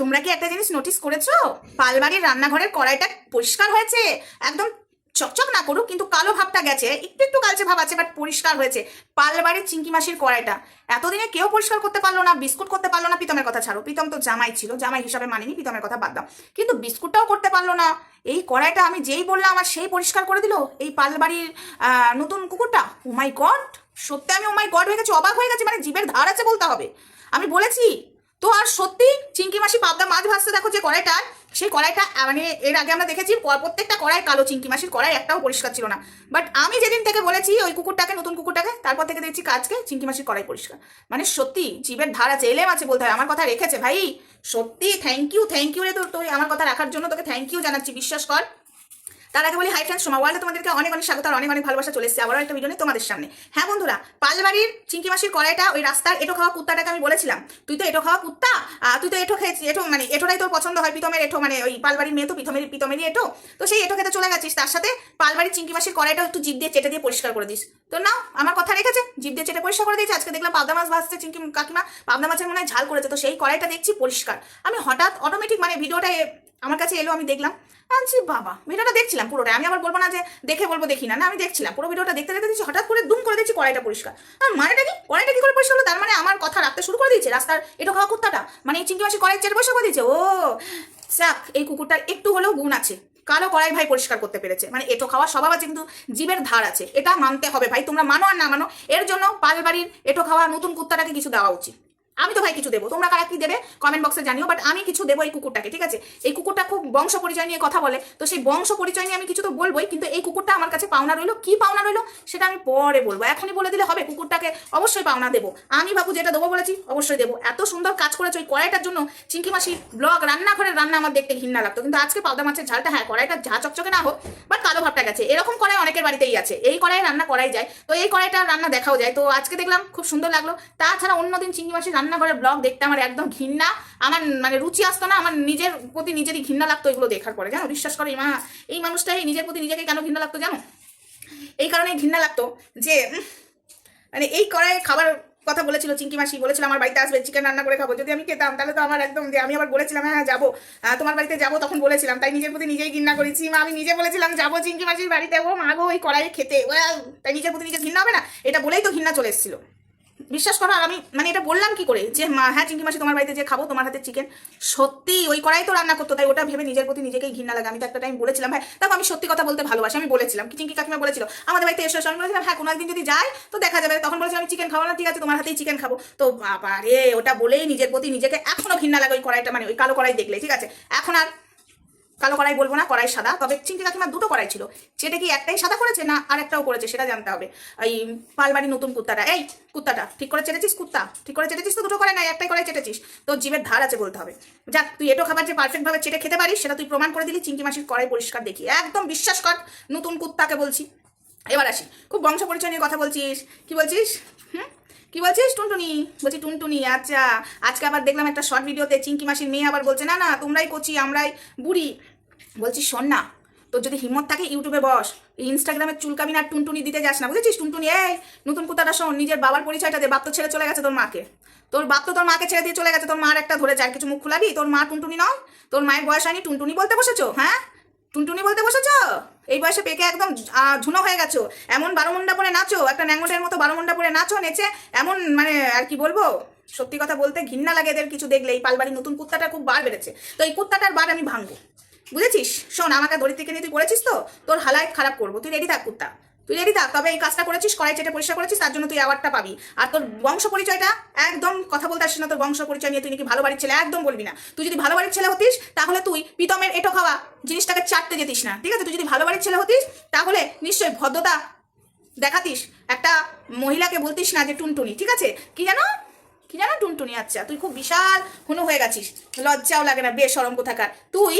তোমরা কি একটা জিনিস নোটিস করেছ? পালবাড়ির রান্নাঘরের কড়াইটা পরিষ্কার হয়েছে? একদম চকচক না করুক, কিন্তু কালো ভাবটা গেছে। একটু একটু কালচে ভাব আছে বাট পরিষ্কার হয়েছে। পালবাড়ির চিংকি মাসির কড়াইটা। এতদিনে কেউ পরিষ্কার করতে পারল না, বিস্কুট করতে পারল না পিতমের কথা ছাড়ো। পিতম তো জামাই ছিল, জামাই হিসাবে মানিনি পিতমের কথা বাদ দাও। কিন্তু বিস্কুটটাও করতে পারল না। এই কড়াইটা আমি যেই বললাম, আমার সেই পরিষ্কার করে দিল? এই পালবাড়ির নতুন কুকুরটা? ও মাই গড সত্যি আমি ও মাই গড হয়ে গেছি, অবাক হয়ে গেছি মানে জিভের ধার আছে বলতে হবে। আমি বলেছি তো আর সত্যি চিংকি মাসি পাবদা মাছ ভাজতে দেখো যে কড়াইটা, সেই কড়াইটা মানে এর আগে আমরা দেখেছি প্রত্যেকটা কড়াই কালো চিংকি মাসির কড়াই একটাও পরিষ্কার ছিল না। বাট আমি যেদিন থেকে বলেছি ওই কুকুরটাকে, নতুন কুকুরটাকে, তারপর থেকে দেখছি কাজকে চিংকি মাসির কড়াই পরিষ্কার। মানে সত্যি জীবের ধার আছে এলেম আছে বলতে হয়, আমার কথা রেখেছে ভাই। সত্যি থ্যাংক ইউ থ্যাংক ইউ রে তো তুই আমার কথা রাখার জন্য তোকে থ্যাংক ইউ জানাচ্ছি, বিশ্বাস কর। তার আগে বলি হাই ফ্রেন্ডস সোমা ওয়ার্ল্ডে তোমাদেরকে অনেক অনেক স্বাগত আর অনেক অনেক ভালোবাসা চলে এসেছে আবারও একটা ভিডিও নিয়ে তোমাদের সামনে। হ্যাঁ বন্ধুরা, পালবাড়ির চিংকি মাসির কড়াইটা, ওই রাস্তার এটো খাওয়া কুত্তাটাকে আমি বলেছিলাম। তুই তো এটো খাওয়া কুত্তা? তুই তো এটো খেয়েছিস, এটো মানে এটোটাই তোর পছন্দ হয় পিতমের এটো মানে ওই পালবাড়ির মেয়ে তো পিতমের পিতমেরই এটো। তো সেই এটো খেতে চলে গেছিস, তার সাথে পালবাড়ির চিংকি মাসির কড়াইটা একটু জিভ দিয়ে চেটে দিয়ে পরিষ্কার করে দিস। তো না আমার কথা রেখেছে, জিভ দিয়ে চেটে পরিষ্কার করে দিয়েছে, আজকে দেখলাম পাবদা মাছ ভাজছে চিংকি কাকিমা পাবদা মাছের মনে হয় ঝাল করেছে। তো সেই কড়াইটা দেখছি পরিষ্কার। আমি হঠাৎ অটোমেটিক মানে ভিডিওটা আমার কাছে এলো, আমি দেখলাম, আনছি বাবা, ভিডিওটা দেখছিলাম পুরোটা আমি আবার বলব না যে দেখে বলব, দেখি না না, আমি দেখছিলাম। পুরো ভিডিওটা দেখতে দেখতে দেখছি, হঠাৎ করে দুম করে দিচ্ছি কড়াইটা পরিষ্কার। আর মানেটা কি? কড়াইটা কি করে পরিষ্কার হলো? তার মানে আমার কথা রাখতে শুরু করে দিয়েছে, রাস্তার এটা খাওয়া কুত্তাটা। মানে এই চিংকি মাসি কড়াই চেটে পরিষ্কার করে দিয়েছে, ও। স্যাক এই কুকুরটার একটু হলেও গুণ আছে। কালো কড়াই ভাই পরিষ্কার করতে পেরেছে। মানে এটো খাওয়া স্বভাব আছে, কিন্তু জীবের ধার আছে। এটা মানতে হবে ভাই, তোমরা মানো আর না মানো, এর জন্য পালবাড়ির এটো খাওয়া নতুন কুত্তাটাকে কিছু দেওয়া উচিত। আমি তো ভাই কিছু দেবো। তোমরা কারা কি দেবে? কমেন্ট বক্সে জানিও বাট আমি কিছু দেবো এই কুকুরটাকে, ঠিক আছে? এই কুকুরটা খুব বংশ পরিচয় নিয়ে কথা বলে। তো সেই বংশ পরিচয় নিয়ে আমি কিছু তো বলবোই, কিন্তু এই কুকুরটা আমার কাছে পাওনা রইল। কি পাওনা রইল? সেটা আমি পরে বলব। এখনই বলে দিলে হবে, কুকুরটাকে অবশ্যই পাওনা দেবো। আমি বাবু যেটা দেবো বলেছি, অবশ্যই দেবো। এত সুন্দর কাজ করেছে ওই কড়াইটার জন্য। চিংকি মাসির ব্লগ রান্নাঘরের রান্না আমার দেখতে ঘৃণা লাগতো। কিন্তু আজকে পাবদা মাছের ঝালটা হ্যাঁ কড়াইটা ঝা চকচকে না হোক বাট কালো ভাবটা গেছে। এরকম কড়াই অনেকের বাড়িতেই আছে। এই কড়াই রান্না করাই যায়। তো এই কড়াইটা রান্না দেখাও যায়। তো আজকে দেখলাম খুব সুন্দর লাগল। তাছাড়া অন্যদিন চিংড়ি মাসির রান্নাঘরের ব্লগ দেখতে আমার একদম ঘৃণা। আমার মানে রুচি আসতো না, আমার নিজের প্রতি নিজেরই ঘৃণা লাগতো এগুলো দেখার পরে। জানো, বিশ্বাস করে মা, এই মানুষটাই নিজের প্রতি নিজেকে কেন ঘৃণা লাগতো জানো? এই কারণে ঘৃণা লাগতো যে মানে এই কড়াই খাবার কথা বলেছিল চিংকি মাসি বলেছিল আমার বাড়িতে আসবে চিকেন রান্না করে খাব। যদি আমি খেতাম, তাহলে তো আমার একদম যে, আমি আবার বলেছিলাম হ্যাঁ যাব। তোমার বাড়িতে যাব তখন বলেছিলাম, তাই নিজের প্রতি নিজেই ঘৃণা করেছি। মা, আমি নিজে বলেছিলাম, যাব চিংকি মাসির বাড়িতে। ও মাগো ওই কড়াইয়ে খেতে। তাই নিজের প্রতি নিজে ঘৃণা হবে না? এটা বলেই তো ঘৃণা চলে এসেছিল। বিশ্বাস করো, আর আমি মানে এটা বললাম কি করে? যে মা হ্যাঁ চিংকি মাসি তোমার বাড়িতে যে খাব, তোমার হাতে চিকেন সত্যি ওই কড়াই তো রান্না করতো, তাই ওটা ভেবে নিজের প্রতি নিজেকেই ঘৃণা লাগে। আমি তো একটা টাইম বলেছিলাম ভাই দেখো, আমি সত্যি কথা বলতে ভালোবাসি, আমি বলেছিলাম, কি চিংকি কাকিমা বলেছিল, আমাদের বাড়িতে এসে আমি বলেছিলাম হ্যাঁ কোনো একদিন যদি যায়, তো দেখা যাবে। তখন বলেছিলাম আমি চিকেন খাব না, ঠিক আছে, তোমার হাতেই চিকেন খাব। তো বাবা রে ওটা বলেই নিজের প্রতি নিজেকে এখনও ঘৃণা লাগে ওই কড়াইটা মানে ওই কালো কড়াই দেখলে, ঠিক আছে? এখন আর কালো কড়াই বলব না, কড়াই সাদা। তবে চিংকি কাকিমার দুটো কড়াই ছিল। সেটা কি একটাই সাদা করেছে না আর একটাও করেছে, সেটা জানতে হবে। এই পালবাড়ি নতুন কুত্তাটা। এই কুত্তাটা, ঠিক করে চেটেছিস কুত্তা? ঠিক করে চেটেছিস তো দুটো করে না একটাই কড়াই চেটেছিস। তোর জীবের ধার আছে বলতে হবে। যাক, তুই এটো খাবার যে পারফেক্ট ভাবে চেটে খেতে পারিস, সেটা তুই প্রমাণ করে দিলি চিংকি মাসির কড়াই পরিষ্কার দেখি। একদম বিশ্বাস কর, নতুন কুত্তাকে বলছি। এবার আসি। খুব বংশ পরিচয় নিয়ে কথা বলছিস। কি বলছিস? হুম? কি বলছিস? টুনটুনি? বলছি টুনটুনি আচ্ছা। আজকে আবার দেখলাম একটা শর্ট ভিডিওতে চিংকি মাসির মেয়ে আবার বলছে, না না, তোমরাই করছি আমরাই বুড়ি। বলছি, শোন না, তোর যদি হিম্মত থাকে, ইউটিউবে বস। ইনস্টাগ্রামে চুলকাবি না, টুনটুনি দিতে যাস না, বুঝেছিস? টুনটুনি, এই, নতুন কোথাটা শোন, নিজের বাবার পরিচয়টা দে, বাপ তো ছেড়ে চলে গেছে তোর মাকে। তোর বাপ তো তোর মাকে ছেড়ে দিয়ে চলে গেছে, তোর মার একটা ধরে আর কিছু মুখ খুলাবি? তোর মা টুনটুনি নয়? তোর মায়ের বয়স হয়নি, টুনটুনি বলতে বসেছো হ্যাঁ? টুনটুনি বলতে বসেছ? এই বয়সে পেকে একদম ঝুনো হয়ে গেছো। এমন বারোমুন্ডা পরে নাচো, একটা ন্যাংটের মতো বারোমুন্ডা পরে নাচো, নেচে, এমন মানে আর কি বলব? সত্যি কথা বলতে ঘৃণা লাগে এদের কিছু দেখলে। এই পালবাড়ি নতুন কুত্তাটা খুব বার বেড়েছে। তো এই কুত্তাটার বার আমি ভাঙবো। বুঝেছিস? শোন, আমাকে দড়ি থেকে নিয়ে তুই করেছিস তো? তোর হালায় খারাপ করব। তুই রেডি থাক কুত্তা। তুই রেডি থাক তবে এই কাজটা করেছিস কড়াই চেটে পরিষ্কার করেছিস, তার জন্য তুই অ্যাওয়ার্ডটা পাবি। আর তোর বংশ পরিচয়টা একদম কথা বলতে আসছিস না, তোর বংশ পরিচয় নিয়ে তুই নাকি ভালো বাড়ির ছেলে, একদম বলবি না। তুই যদি ভালো বাড়ির ছেলে হতিস, তাহলে তুই পিতমের এটো খাওয়া জিনিসটাকে চাটতে যেতিস না, ঠিক আছে? তুই যদি ভালো বাড়ির ছেলে হতিস, তাহলে নিশ্চয়ই ভদ্রতা দেখাতিস। একটা মহিলাকে বলতিস না যে টুনটুনি, ঠিক আছে? কি জানো? কি জানো টুনটুনি? আচ্ছা তুই খুব বিশাল হুনু হয়ে গেছিস। লজ্জাও লাগে না বেশ সরম কোথাকার। তুই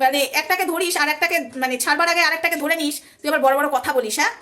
মানে একটাকে ধরিস আর একটাকে মানে ছাড়বার আগে আরেকটাকে ধরে নিস, তুই আবার বড় বড় কথা বলিস হ্যাঁ?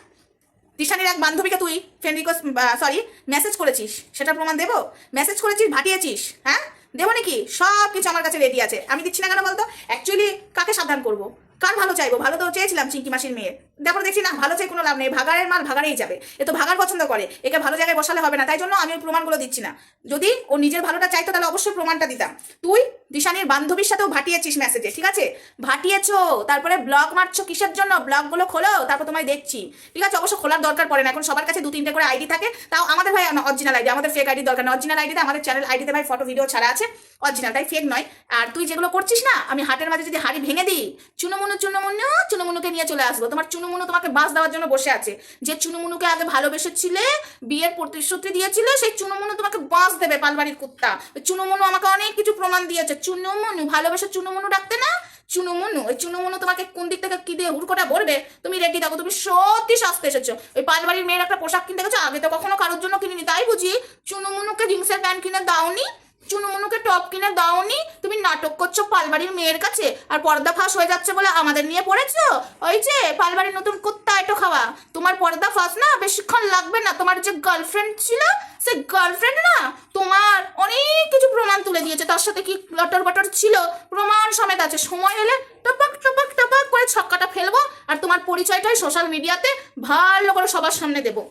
তিশানির এক বান্ধবীকে তুই ফ্রেন্ড রিকোয়েস্ট সরি মেসেজ করেছিস সেটা প্রমাণ দেবো? মেসেজ করেছিস, ভাটিয়েছিস হ্যাঁ? দেবো নাকি? সব কিছু আমার কাছে রেডি আছে। আমি দিচ্ছি না কেন বলতো? অ্যাকচুয়ালি কাকে সাবধান করব? কার ভালো চাইব? ভালো তো চেয়েছিলাম চিঙ্কি মাসির মেয়ে তারপর দেখছি, না, ভালো চাই কোনো লাভ নেই, ভাগাড়ের মাল ভাগাড়েই যাবে। এ তো ভাগার পছন্দ করে, একে ভালো জায়গায় বসালে হবে না, তাই জন্য আমি প্রমাণগুলো দিচ্ছি না। যদি ও নিজের ভালোটা চাইতো, তাহলে অবশ্যই প্রমাণটা দিতাম। তুই দিশানির বান্ধবীর সাথেও ভাটিয়েছিস মেসেজে ঠিক আছে? ভাটিয়েছো, তারপরে ব্লগ মারছো কিসের জন্য? ব্লগগুলো খোলো, তারপর তোমায় দেখছি। ঠিক আছে? অবশ্য খোলার দরকার পড়ে না, এখন সবার কাছে দু তিনটে করে আইডি থাকে। তাও আমাদের ভাই অরিজিনাল আইডি আমাদের ফেক আইডি দরকার না। অরিজিনাল আইডিতে আমাদের চ্যানেল আইডিতে ভাই ফটো ভিডিও ছাড়া আছে। অরিজিনাল তাই ফেক নয়। আর তুই যেগুলো করছিস না, আমি হাটের মাঝে যদি হাড়ি ভেঙে দিই, চুনুমুনু চুনুমুনু, চুনুমুনুকে নিয়ে চলে আসব। তোমার চুনুমুনু তোমাকে বাস দেওয়ার জন্য বসে আছে। যে চুনুমুনুকে আগে ভালোবেসেছিলে, বিয়ের প্রতিশ্রুতি দিয়েছিলে, সেই চুনুমুনু তোমাকে বাস দেবে পালবাড়ির কুত্তা। চুনুমুনু আমাকে অনেক কিছু প্রমাণ দিয়েছে। চুনুমুনু, ভালোবাসা চুনুমুনু ডাকতে না? চুনুমুনু, ওই চুনুমুনু তোমাকে কোন দিক থেকে কি দিয়ে হুড়কোটা ভরবে তুমি রেডি থাকো তুমি সত্যি সস্তে এসেছ। ওই পাঁচবাড়ির মেয়ের একটা পোশাক কিনতে গেছো? আগে তো কখনো কারোর জন্য কিনিনি, তাই বুঝি? চুনুমুনুকে জিন্সের প্যান্ট কিনে দাওনি? চুনুমুনুকে টপ কিনে দাওনি? নাটক করছ পালবাড়ির মেয়ের কাছে? আর পর্দা ফাঁস হয়ে যাচ্ছে বলে আমাদের নিয়ে পড়েছো? ওই যে, পালবাড়ির নতুন কুত্তা এটো খাওয়া। তোমার পর্দা ফাঁস না? বেশিক্ষণ লাগবে না। তোমার যে গার্লফ্রেন্ড ছিল, সে গার্লফ্রেন্ড না? তোমার অনেক কিছু প্রমাণ তুলে দিয়েছে। তার সাথে কি লটর বটর ছিল? প্রমাণ সমেত আছে। সময় হলে টপাক টপাক টপাক করে ছক্কাটা ফেলব। আর তোমার পরিচয়টাই সোশ্যাল মিডিয়াতে ভালো করে সবার সামনে দেবো।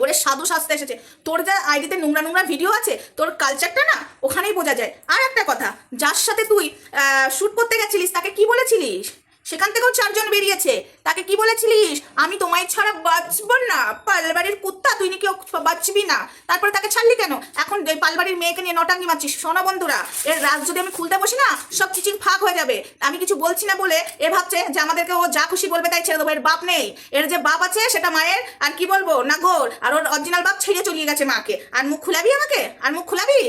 ওরে সাধু সাজতে এসেছে। তোর যা আইডিতে নোংরা নোংরা ভিডিও আছে, তোর কালচারটা না ওখানেই বোঝা যায়। আর একটা কথা, যার সাথে তুই শ্যুট করতে গেছিলিস, তাকে কি বলেছিলিস? সেখান থেকেও চারজন বেরিয়েছে। তাকে কি বলেছিলিস? আমি তোমায় ছাড়া বাঁচবো না। পালবাড়ির কুত্তা, তুই নাকি বাঁচবি না। তারপরে তাকে ছাড়লি কেন? এখন পালবাড়ির মেয়েকে নিয়ে নটাঙ্গি মারছিস। শোনো বন্ধুরা, এর রাজ যদি আমি খুলতে বসি না, সব চিচিং ফাঁক হয়ে যাবে। আমি কিছু বলছি না বলে এ ভাবছে যে আমাদেরকে ও যা খুশি বলবে তাই ছেড়ে দেবো। এর বাপ নেই। এর যে বাপ আছে, সেটা মায়ের। আর কি বলব? না ঘোর। আর ওর অরিজিনাল বাপ ছেড়ে চলিয়ে গেছে মাকে। আর মুখ খুলাবি আমাকে? আর মুখ খুলাবি?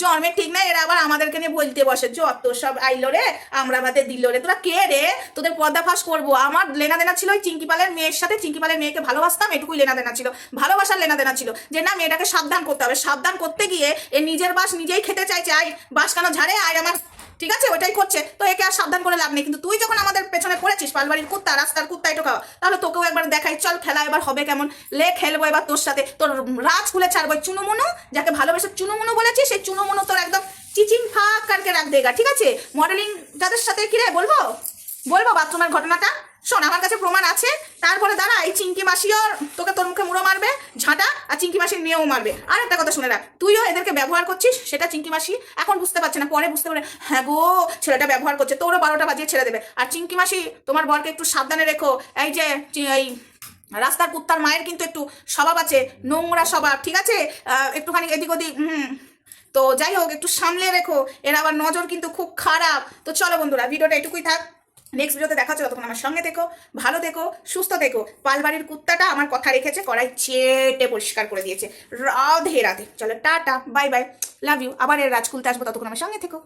জন্মের ঠিক নাই, এরা আবার আমাদেরকে নিয়ে বলতে বসে। যত সব আইলো রে, আমরা বাদে দিল রে। তোরা কে রে? তোদের পর্দা ফাঁস করব। আমার লেনা দেনা ছিল, ওই চিঙ্কি পালের মেয়ের সাথে, চিঙ্কি পালের মেয়েকে ভালোবাসতাম, এটুকুই লেনা দেনা ছিল। ভালোবাসার লেনা দেনা ছিল যে, না, মেয়েটাকে সাবধান করতে হবে। সাবধান করতে গিয়ে এ নিজের বাস নিজেই খেতে চাইছে। আই বাস কেন ঝাড়ে? আয় আমার ঠিক আছে ওইটাই করছে। তো একে আর সাবধান করে লাভ নেই। কিন্তু তুই যখন আমাদের পেছনে পড়েছিস, পালবাড়ির কুত্তা, রাস্তার কুত্তা এটো খাওয়া তাহলে তোকেও একবার দেখাই। চল, খেলা এবার হবে কেমন? লে, খেলব এবার তোর সাথে। তোর রাজ খুলে ছাড়বো চুনুমুনু, যাকে ভালোবেসে চুনুমুনু বলেছিস, সেই চুনুমুনু তোর একদম চিচিং ফাঁক কারকে রাখ দেগা। ঠিক আছে? মডেলিং যাদের সাথে কি রে, বলব? বলব বাথরুমের ঘটনাটা? শোন, আমার কাছে প্রমাণ আছে। তারপরে দাঁড়া, এই চিঙ্কি মাসিও তোকে তোর মুখে মুড়ো মারবে, ঝাঁটা, আর চিঙ্কি মাসির মেয়েও মারবে। আর একটা কথা শুনে রাখ, তুইও এদেরকে ব্যবহার করছিস? সেটা চিঙ্কি মাসি এখন বুঝতে পারছে না, পরে বুঝতে পারে হ্যাঁ গো, ছেলেটা ব্যবহার করছে, তোরও বারোটা বাজিয়ে ছেড়ে দেবে। আর চিঙ্কি মাসি, তোমার বরকে একটু সাবধানে রেখো, এই যে এই রাস্তার কুত্তার মায়ের কিন্তু একটু স্বভাব আছে, নোংরা স্বভাব, ঠিক আছে? একটুখানি এদিক ওদিক, হুম। তো যাই হোক, একটু সামলে রেখো, এর আবার নজর কিন্তু খুব খারাপ। তো চলো বন্ধুরা, ভিডিওটা এটুকুই থাক। নেক্সট ভিডিওতে দেখা হচ্ছে ততক্ষণ আমার সঙ্গে থেকো, ভালো থেকো, সুস্থ থেকো। পালবাড়ির কুত্তাটা আমার কথা রেখেছে, কড়াই চেটে পরিষ্কার করে দিয়েছে। রাধে রাধে। চলো, tata, bye bye, love you. আবার এর রাজকুলতে আসব, ততক্ষণ আমার সঙ্গে থেকো।